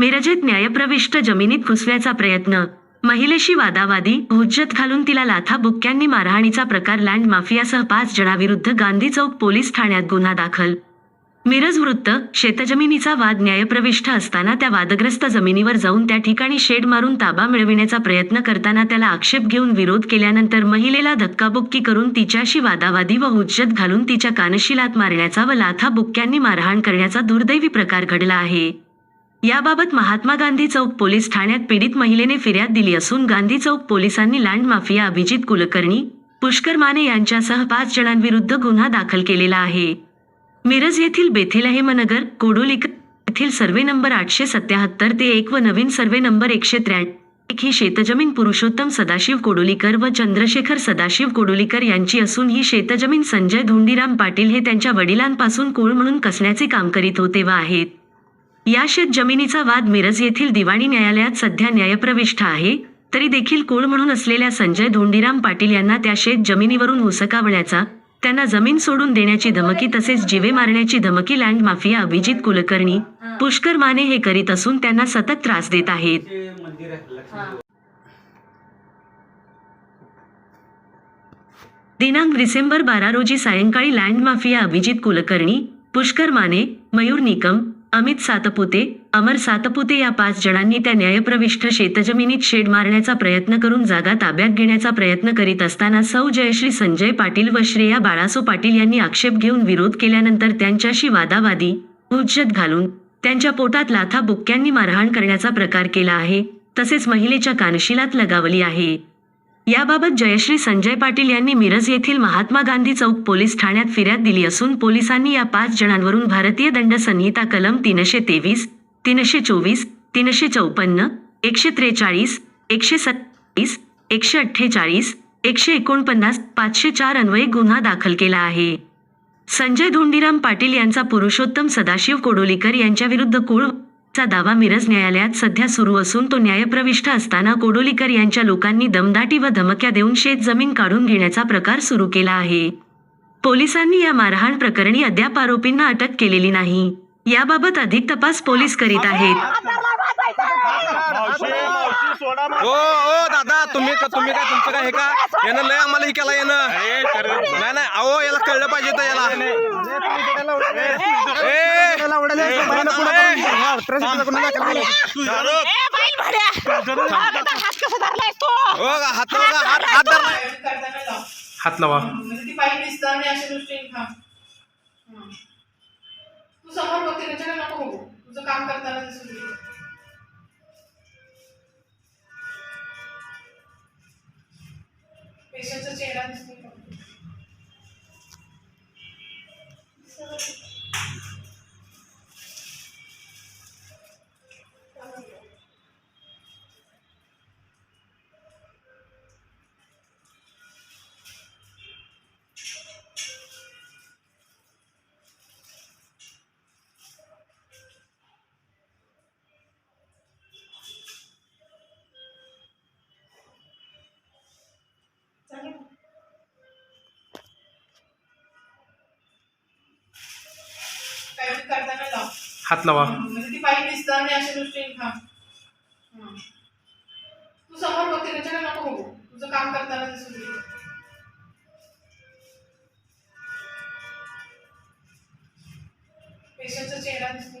मिरजेत न्यायप्रविष्ट जमिनीत घुसव्याचा प्रयत्न. महिलेशी वादावादी हुज्जत घालून तिला लाथाबुक्क्यांनी मारहाणीचा प्रकार लँड माफियासह पाच जणांविरुद्ध गांधी चौक पोलीस ठाण्यात गुन्हा दाखल. मिरज वृत्त शेतजमिनीचा वाद न्यायप्रविष्ट असताना त्या वादग्रस्त जमिनीवर जाऊन त्या ठिकाणी शेड मारून ताबा मिळविण्याचा प्रयत्न करताना त्याला आक्षेप घेऊन विरोध केल्यानंतर महिलेला धक्काबुक्की करून तिच्याशी वादावादी व हुज्जत घालून तिच्या कानशिलात मारण्याचा व लाथाबुक्क्यांनी मारहाण करण्याचा दुर्दैवी प्रकार घडला आहे. याबाबत महात्मा गांधी चौक पोलीस ठाण्यात पीडित महिलेने फिर्याद दिली असून गांधी चौक पोलिसांनी लँड माफिया अभिजित कुलकर्णी पुष्कर माने यांच्यासह पाच जणांविरुद्ध गुन्हा दाखल केलेला आहे. मिरज येथील बेथेलहेमनगर कोडोलिक येथील सर्वे नंबर आठशे सत्याहत्तर ते एक व नवीन सर्वे नंबर एकशे त्र्याण्णव एक ही शेतजमीन पुरुषोत्तम सदाशिव कोडोलीकर व चंद्रशेखर सदाशिव कोडोलीकर यांची असून ही शेतजमीन संजय धोंडीराम पाटील हे त्यांच्या वडिलांपासून कुळ म्हणून कसण्याचे काम करीत होते व आहेत. या शेत जमिनीचा वाद मिरज येथील दिवाणी न्यायालयात सध्या न्यायप्रविष्ट आहे तरी देखील कुळ म्हणून असलेल्या संजय धोंडीराम पाटील यांना त्या शेत जमिनीवरून हुसकावण्याचा त्यांना जमीन सोडून देण्याची धमकी तसेच जिवे मारण्याची धमकी लँड माफिया अभिजित कुलकर्णी पुष्कर माने हे करीत असून त्यांना सतत त्रास देत आहेत. दिनांक डिसेंबर बारा रोजी सायंकाळी लँड माफिया अभिजित कुलकर्णी पुष्कर माने मयूर निकम अमित सातपुते अमर सातपुते या पाच जणांनी त्या न्यायप्रविष्ट शेतजमिनीत शेड मारण्याचा प्रयत्न करून जागा ताब्यात घेण्याचा प्रयत्न करीत असताना सौ जयश्री संजय पाटील व श्रेया बाळासो पाटील यांनी आक्षेप घेऊन विरोध केल्यानंतर त्यांच्याशी वादावादी उज्जत घालून त्यांच्या पोटात लाथा बुक्क्यांनी मारहाण करण्याचा प्रकार केला आहे. तसेच महिलेच्या कानशिलात लगावली आहे. याबाबत जयश्री संजय पाटील यांनी मिरज येथील महात्मा गांधी चौक पोलीस ठाण्यात फिर्याद दिली असून पोलिसांनी या पाच जणांवरून भारतीय दंड संहिता कलम तीनशे तेवीस तीनशे चोवीस तीनशे चौपन्न एकशे त्रेचाळीस एकशे सत्तीस एकशे अठ्ठेचाळीस एकशे एकोणपन्नास पाचशे चार अन्वये गुन्हा दाखल केला आहे. संजय धोंडीराम पाटील यांचा पुरुषोत्तम सदाशिव कोडोलीकर यांच्याविरुद्ध कुळ चा दावा मिरज न्यायालयात सध्या सुरू असून तो न्यायप्रविष्ट असताना कोडोलीकर यांच्या लोकांनी दमदाटी व धमक्या देऊन शेत जमीन काढून घेण्याचा प्रकार सुरू केला आहे. पोलिसांनी या मारहाण प्रकरणी अद्याप आरोपींना अटक केलेली नाही. याबाबत अधिक तपास पोलीस करीत आहेत. हो हो दादा तुम्ही का तुम्ही काय तुमचं काय हे का? यानं लय आम्हाला हे केला यानं. नाही नाही अहो याला कळलं पाहिजे तर याला. ए, ए बाई भाड्या आता हात कसा धरलायस तो? हो का, हात लावा, हात हात लाव. हात लावा. म्हणजे ती पाईप दिसतं आणि अशा दृष्टीने थांब. हं. तू समोर बघते त्याच्याकडे नको बघू. तुझं काम करताना दिसू दे. पेशंटचा चेहरा दिसतो हात लावा. म्हणजे ती पायी दिसतं आणि अशा दृष्टीने थांब हं. तू समोर बघते त्याच्याकडे नको बघू. तुझं काम करताना दिसू दे. पेशंटचा चेहरा दिसतो